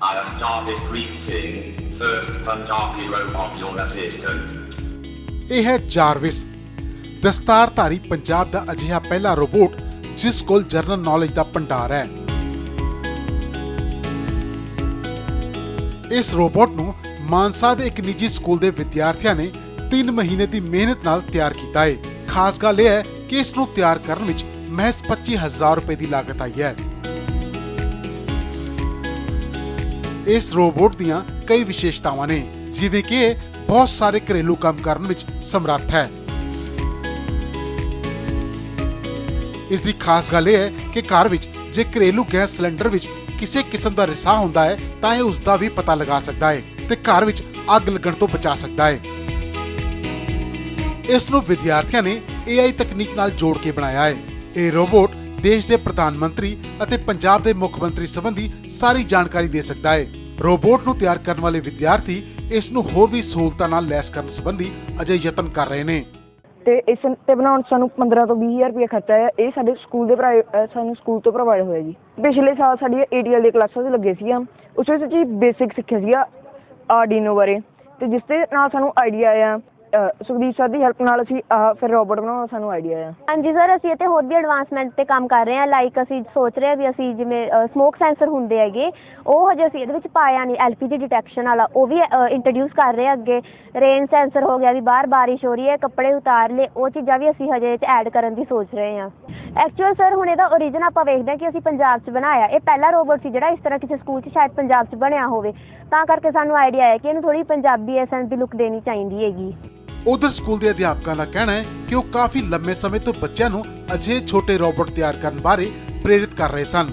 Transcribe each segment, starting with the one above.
I have started greeting first Punjabi robot your assistant. ਇਹ ਹੈ ਜਾਰਵਿਸ ਦਸਤਾਰਧਾਰੀ ਪੰਜਾਬ ਦਾ ਅਜਿਹਾ ਪਹਿਲਾ ਰੋਬੋਟ, ਜਿਸ ਕੋਲ ਜਰਨਲ ਨੌਲੇਜ ਦਾ ਭੰਡਾਰ ਹੈ। ਇਸ ਰੋਬੋਟ ਨੂੰ ਮਾਨਸਾ ਦੇ ਇੱਕ ਨਿੱਜੀ ਸਕੂਲ ਦੇ ਵਿਦਿਆਰਥੀਆਂ ਨੇ 3 ਮਹੀਨੇ ਦੀ ਮਿਹਨਤ ਨਾਲ ਤਿਆਰ ਕੀਤਾ ਹੈ। ਖਾਸ ਗੱਲ ਇਹ ਹੈ ਕਿ ਇਸ ਨੂੰ ਤਿਆਰ ਕਰਨ ਵਿੱਚ ਮਹਿਜ਼ 25000 ਰੁਪਏ ਦੀ ਲਾਗਤ ਆਈ ਹੈ। ਇਸ ਰੋਬੋਟ ਦੀਆਂ ਕਈ ਵਿਸ਼ੇਸ਼ਤਾਵਾਂ ਨੇ, ਜਿਵੇਂ ਕਿ ਇਹ ਬਹੁਤ ਸਾਰੇ ਘਰੇਲੂ ਕੰਮ ਕਰਨ ਵਿੱਚ ਸਮਰੱਥ ਹੈ। ਇਸ ਦੀ ਖਾਸ ਗੱਲ ਇਹ ਹੈ ਕਿ ਘਰ ਵਿੱਚ ਜੇ ਘਰੇਲੂ ਗੈਸ ਸਿਲੰਡਰ ਵਿੱਚ ਕਿਸੇ ਕਿਸਮ ਦਾ ਰਿਸਾਅ ਹੁੰਦਾ ਹੈ, ਤਾਂ ਇਹ ਉਸ ਦਾ ਵੀ ਪਤਾ ਲਗਾ ਸਕਦਾ ਹੈ ਤੇ ਘਰ ਵਿੱਚ ਅੱਗ ਲੱਗਣ ਤੋਂ ਬਚਾ ਸਕਦਾ ਹੈ। ਇਸ ਨੂੰ ਵਿਦਿਆਰਥੀਆਂ ਨੇ AI ਤਕਨੀਕ ਨਾਲ ਜੋੜ ਕੇ ਬਣਾਇਆ ਹੈ। ਇਹ ਰੋਬੋਟ ਦੇਸ਼ ਦੇ ਪ੍ਰਧਾਨ ਮੰਤਰੀ ਅਤੇ ਪੰਜਾਬ ਦੇ ਮੁੱਖ ਮੰਤਰੀ ਸੰਬੰਧੀ ਸਾਰੀ ਜਾਣਕਾਰੀ ਦੇ ਸਕਦਾ ਹੈ। ਰੋਬੋਟ ਨੂੰ ਤਿਆਰ ਕਰਨ ਵਾਲੇ ਵਿਦਿਆਰਥੀ ਇਸ ਨੂੰ ਹੋਰ ਵੀ ਸਹੂਲਤਾਂ ਨਾਲ ਲੈਸ ਕਰਨ ਸੰਬੰਧੀ ਅਜੇ ਯਤਨ ਕਰ ਰਹੇ ਨੇ। ਤੇ ਇਸ ਤੇ ਬਣਾਉਣ ਸਾਨੂੰ 15 ਤੋਂ 20000 ਰੁਪਏ ਖਰਚਾ ਆਇਆ। ਇਹ ਸਾਡੇ ਸਕੂਲ ਦੇ ਭਰਾ ਸਾਨੂੰ ਸਕੂਲ ਤੋਂ ਪ੍ਰੋਵਾਈਡ ਹੋਇਆ ਜੀ। ਪਿਛਲੇ ਸਾਲ ਸਾਡੀ ਏਡੀਐਲ ਦੇ ਕਲਾਸਾਂ 'ਚ ਲੱਗੇ ਸੀਗਾ ਉਸ ਵਿੱਚ ਜੀ ਬੇਸਿਕ ਸਿੱਖਿਆ ਸੀਗਾ, ਆਰਡੀਨੋ ਬਾਰੇ। ਤੇ ਜਿਸ ਦੇ ਨਾਲ ਸਾਨੂੰ ਆਈਡੀਆ ਆਇਆ। ਸੁਖਦੀਪ ਸਰ ਦੀ ਹੈਲਪ ਨਾਲ ਅਸੀਂ, ਆਹ, ਫਿਰ ਰੋਬੋਟ ਬਣਾਉਣ ਦਾ ਸਾਨੂੰ ਆਈਡੀਆ ਆਇਆ ਹਾਂਜੀ ਸਰ ਅਸੀਂ ਇੱਥੇ ਹੋਰ ਵੀ ਐਡਵਾਂਸਮੈਂਟ ਤੇ ਕੰਮ ਕਰ ਰਹੇ ਹਾਂ। ਲਾਈਕ ਅਸੀਂ ਸੋਚ ਰਹੇ ਹਾਂ ਵੀ ਅਸੀਂ ਜਿਵੇਂ ਸਮੋਕ ਸੈਂਸਰ ਹੁੰਦੇ ਹੈਗੇ, ਉਹ ਹਜੇ ਅਸੀਂ ਇਹਦੇ ਵਿੱਚ ਪਾਇਆ ਨਹੀਂ। ਐਲਪੀਜੀ ਡਿਟੈਕਸ਼ਨ ਵਾਲਾ, ਉਹ ਵੀ ਇੰਟਰੋਡਿਊਸ ਕਰ ਰਹੇ ਹਾਂ ਅੱਗੇ। ਰੇਨ ਸੈਂਸਰ ਹੋ ਗਿਆ ਵੀ ਬਾਹਰ ਬਾਰਿਸ਼ ਹੋ ਰਹੀ ਹੈ, ਕੱਪੜੇ ਉਤਾਰ ਲਏ, ਉਹ ਚੀਜ਼ਾਂ ਵੀ ਅਸੀਂ ਹਜੇ ਇਹ 'ਚ ਐਡ ਕਰਨ ਦੀ ਸੋਚ ਰਹੇ ਹਾਂ। ਐਕਚੁਅਲ ਸਰ ਹੁਣ ਇਹਦਾ origin ਆਪਾਂ ਵੇਖਦੇ ਹਾਂ ਕਿ ਅਸੀਂ ਪੰਜਾਬ 'ਚ ਬਣਾਇਆ। ਇਹ ਪਹਿਲਾ ਰੋਬੋਟ ਸੀ ਜਿਹੜਾ ਇਸ ਤਰ੍ਹਾਂ ਕਿਸੇ ਸਕੂਲ 'ਚ ਸ਼ਾਇਦ ਪੰਜਾਬ 'ਚ ਬਣਿਆ ਹੋਵੇ। ਤਾਂ ਕਰਕੇ ਸਾਨੂੰ ਆਈਡੀਆ ਆਇਆ ਕਿ ਇਹਨੂੰ ਥੋੜੀ ਪੰਜਾਬੀ ਐਸੈਂਸ ਦੀ ਲੁੱਕ ਦੇਣੀ ਚਾਹੀਦੀ ਹੈਗੀ। ਉਧਰ ਸਕੂਲ ਦੇ ਅਧਿਆਪਕਾਂ ਦਾ ਕਹਿਣਾ ਹੈ ਕਿ ਉਹ ਕਾਫੀ ਲੰਮੇ ਸਮੇਂ ਤੋਂ ਬੱਚਿਆਂ ਨੂੰ ਅਜਿਹੇ ਛੋਟੇ ਰੋਬੋਟ ਤਿਆਰ ਕਰਨ ਬਾਰੇ ਪ੍ਰੇਰਿਤ ਕਰ ਰਹੇ ਸਨ।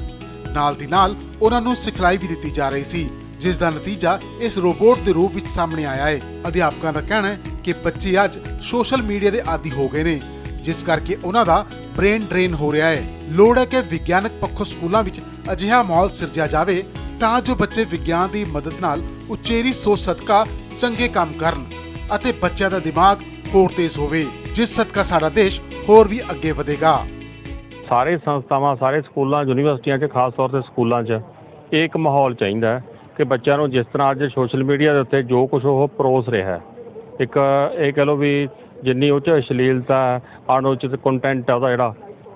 ਨਾਲ ਦੀ ਨਾਲ, ਉਹਨਾਂ ਨੂੰ ਸਿਖਲਾਈ ਵੀ ਦਿੱਤੀ ਜਾ ਰਹੀ ਸੀ, ਜਿਸ ਦਾ ਨਤੀਜਾ ਇਸ ਰੋਬੋਟ ਦੇ ਰੂਪ ਵਿੱਚ ਸਾਹਮਣੇ ਆਇਆ ਹੈ। ਅਧਿਆਪਕਾਂ ਦਾ ਕਹਿਣਾ ਹੈ ਕਿ ਬੱਚੇ ਅੱਜ ਸੋਸ਼ਲ ਮੀਡੀਆ ਦੇ ਆਦੀ ਹੋ ਗਏ ਨੇ, ਜਿਸ ਕਰਕੇ ਉਹਨਾਂ ਦਾ ਬ੍ਰੇਨ ਡਰੇਨ ਹੋ ਰਿਹਾ ਹੈ। ਲੋੜ ਹੈ ਕਿ ਵਿਗਿਆਨਕ ਪੱਖੋਂ ਸਕੂਲਾਂ ਵਿੱਚ ਅਜਿਹਾ ਮਾਹੌਲ ਸਿਰਜਿਆ ਜਾਵੇ, ਤਾਂ ਜੋ ਬੱਚੇ ਵਿਗਿਆਨ ਦੀ ਮਦਦ ਨਾਲ ਉਚੇਰੀ ਸੋਚ ਸਦਕਾ ਚੰਗੇ ਕੰਮ ਕਰਨ। ਅਤੇ ਬੱਚਿਆਂ ਦਾ ਦਿਮਾਗ ਹੋਰ ਤੇਜ਼ ਹੋਵੇ, ਜਿਸ ਸਦਕਾ ਸਾਡਾ ਦੇਸ਼ ਹੋਰ ਵੀ ਅੱਗੇ ਵਧੇਗਾ। ਸਾਰੇ ਸੰਸਥਾਵਾਂ, ਸਾਰੇ ਸਕੂਲਾਂ, ਯੂਨੀਵਰਸਿਟੀਆਂ 'ਚ, ਖਾਸ ਤੌਰ ਤੇ ਸਕੂਲਾਂ 'ਚ ਇਹ ਇੱਕ ਮਾਹੌਲ ਚਾਹੀਦਾ ਹੈ ਕਿ ਬੱਚਿਆਂ ਨੂੰ ਜਿਸ ਤਰ੍ਹਾਂ ਅੱਜ ਸੋਸ਼ਲ ਮੀਡੀਆ ਦੇ ਉੱਤੇ ਜੋ ਕੁਝ ਉਹ ਪਰੋਸ ਰਿਹਾ ਹੈ, ਇੱਕ ਇਹ ਕਹ ਲਓ ਵੀ ਜਿੰਨੀ ਉਹ 'ਚ ਅਸ਼ਲੀਲਤਾ, ਅਣਉਚਿਤ ਕੰਟੈਂਟ ਆ ਉਹਦਾ ਜਿਹੜਾ,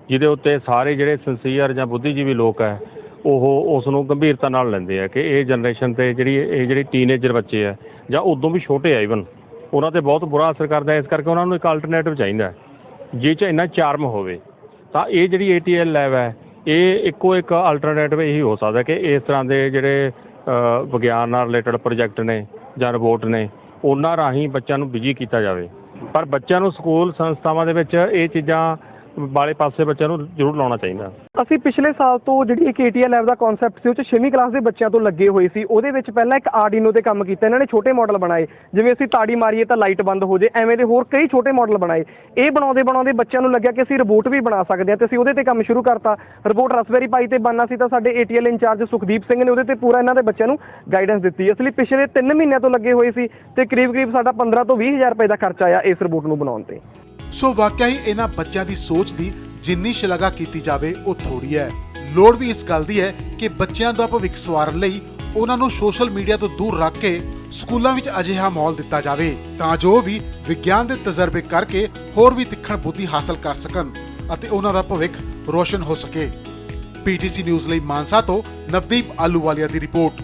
ਜਿਹਦੇ ਉੱਤੇ ਸਾਰੇ ਜਿਹੜੇ ਸਿੰਸੀਅਰ ਜਾਂ ਬੁੱਧੀਜੀਵੀ ਲੋਕ ਹੈ, ਉਹ ਉਸ ਨੂੰ ਗੰਭੀਰਤਾ ਨਾਲ ਲੈਂਦੇ ਆ ਕਿ ਇਹ ਜਨਰੇਸ਼ਨ ਤੇ ਜਿਹੜੀ, ਇਹ ਜਿਹੜੀ ਟੀਨੇਜਰ ਬੱਚੇ ਆ, ਜਾਂ ਉਦੋਂ ਵੀ ਛੋਟੇ ਆ ਇਵਨ ਉਹਨਾਂ ਤੇ ਬਹੁਤ ਬੁਰਾ ਅਸਰ ਕਰਦਾ ਹੈ। ਇਸ ਕਰਕੇ ਉਹਨਾਂ ਨੂੰ ਇੱਕ ਅਲਟਰਨੇਟਿਵ ਚਾਹੀਦਾ ਹੈ। ਜਿਹ 'ਚ ਇੰਨਾ ਚਾਰਮ ਹੋਵੇ, ਤਾਂ ਇਹ ਜਿਹੜੀ ATL ਲੈਬ ਹੈ, ਇਹ ਇੱਕੋ ਇੱਕ ਅਲਟਰਨੇਟਿਵ ਇਹੀ ਹੋ ਸਕਦਾ ਕਿ ਇਸ ਤਰ੍ਹਾਂ ਦੇ ਜਿਹੜੇ ਵਿਗਿਆਨ ਨਾਲ ਰਿਲੇਟਡ ਪ੍ਰੋਜੈਕਟ ਨੇ ਜਾਂ ਰਿਪੋਰਟ ਨੇ, ਉਹਨਾਂ ਰਾਹੀਂ ਬੱਚਿਆਂ ਨੂੰ ਬਿਜ਼ੀ ਕੀਤਾ ਜਾਵੇ। ਪਰ ਬੱਚਿਆਂ ਨੂੰ ਸਕੂਲ ਸੰਸਥਾਵਾਂ ਦੇ ਵਿੱਚ ਇਹ ਚੀਜ਼ਾਂ ਵਾਲੇ ਪਾਸੇ ਬੱਚਿਆਂ ਨੂੰ ਜ਼ਰੂਰ ਲਾਉਣਾ ਚਾਹੀਦਾ। ਅਸੀਂ ਪਿਛਲੇ ਸਾਲ ਤੋਂ ਜਿਹੜੀ ਇੱਕ ATL ਲੈਬ ਦਾ ਕਨਸੈਪਟ ਸੀ, ਉਹ ਚ 6ਵੀਂ ਕਲਾਸ ਦੇ ਬੱਚਿਆਂ ਤੋਂ ਲੱਗੇ ਹੋਏ ਸੀ। ਉਹਦੇ ਵਿੱਚ ਪਹਿਲਾਂ ਇੱਕ ਆਰਡੀਨੋ ਤੇ ਕੰਮ ਕੀਤਾ, ਇਹਨਾਂ ਨੇ ਛੋਟੇ ਮਾਡਲ ਬਣਾਏ। ਜਿਵੇਂ ਅਸੀਂ ਤਾੜੀ ਮਾਰੀਏ ਤਾਂ ਲਾਈਟ ਬੰਦ ਹੋ ਜੇ, ਐਵੇਂ ਦੇ ਹੋਰ ਕਈ ਛੋਟੇ ਮਾਡਲ ਬਣਾਏ। ਇਹ ਬਣਾਉਂਦੇ ਬਣਾਉਂਦੇ ਬੱਚਿਆਂ ਨੂੰ ਲੱਗਿਆ ਕਿ ਅਸੀਂ ਰਿਬੋਟ ਵੀ ਬਣਾ ਸਕਦੇ ਹਾਂ ਤੇ ਅਸੀਂ ਉਹਦੇ ਤੇ ਕੰਮ ਸ਼ੁਰੂ ਕਰਤਾ। ਰਿਬੋਟ ਰਸਬੇਰੀ ਪਾਈ ਤੇ ਬਣਨਾ ਸੀ ਤਾਂ ਸਾਡੇ ATL ਇੰਚਾਰਜ ਸੁਖਦੀਪ ਸਿੰਘ ਨੇ ਉਹਦੇ ਤੇ ਪੂਰਾ ਇਹਨਾਂ ਦੇ ਬੱਚਿਆਂ ਨੂੰ ਗਾਈਡੈਂਸ ਦਿੱਤੀ। ਇਸ ਲਈ ਪਿਛਲੇ 3 ਮਹੀਨਿਆਂ ਤੋਂ ਲੱਗੇ ਹੋਏ ਸੀ ਤੇ ਕਰੀਬ ਕਰੀਬ ਸਾਡਾ 15 ਤੋਂ 20000 ਰੁਪਏ ਦਾ ਖਰਚਾ ਆਇਆ ਇਸ ਰਿਬੋਟ ਨੂੰ ਬਣਾਉਣ ਤੇ। ਸੋ ਵਾਕਿਆ ਹੀ ਇਹਨਾਂ ਬੱਚਿਆਂ ਦੀ ਸੋਚ ਦੀ ਜਿੰਨੀ ਸ਼ਲਾਘਾ ਕੀਤੀ ਜਾਵੇ, ਉਹ ਥੋੜੀ ਹੈ। ਲੋੜ ਵੀ ਇਸ ਗੱਲ ਦੀ ਹੈ ਕਿ ਬੱਚਿਆਂ ਦਾ ਭਵਿੱਖ ਸਵਾਰਨ ਲਈ ਉਹਨਾਂ ਨੂੰ ਸੋਸ਼ਲ ਮੀਡੀਆ ਤੋਂ ਦੂਰ ਰੱਖ ਕੇ ਸਕੂਲਾਂ ਵਿੱਚ ਅਜਿਹਾ ਮਾਹੌਲ ਦਿੱਤਾ ਜਾਵੇ, ਤਾਂ ਜੋ ਉਹ ਵੀ ਵਿਗਿਆਨ ਦੇ ਤਜਰਬੇ ਕਰਕੇ ਹੋਰ ਵੀ ਤਿੱਖਣ ਬੁੱਧੀ ਹਾਸਲ ਕਰ ਸਕਣ ਅਤੇ ਉਹਨਾਂ ਦਾ ਭਵਿੱਖ ਰੋਸ਼ਨ ਹੋ ਸਕੇ। ਪੀਟੀਸੀ ਨਿਊਜ਼ ਲਈ ਮਾਨਸਾ ਤੋਂ ਨਵਦੀਪ ਆਲੂਵਾਲੀਆ ਦੀ ਰਿਪੋਰਟ।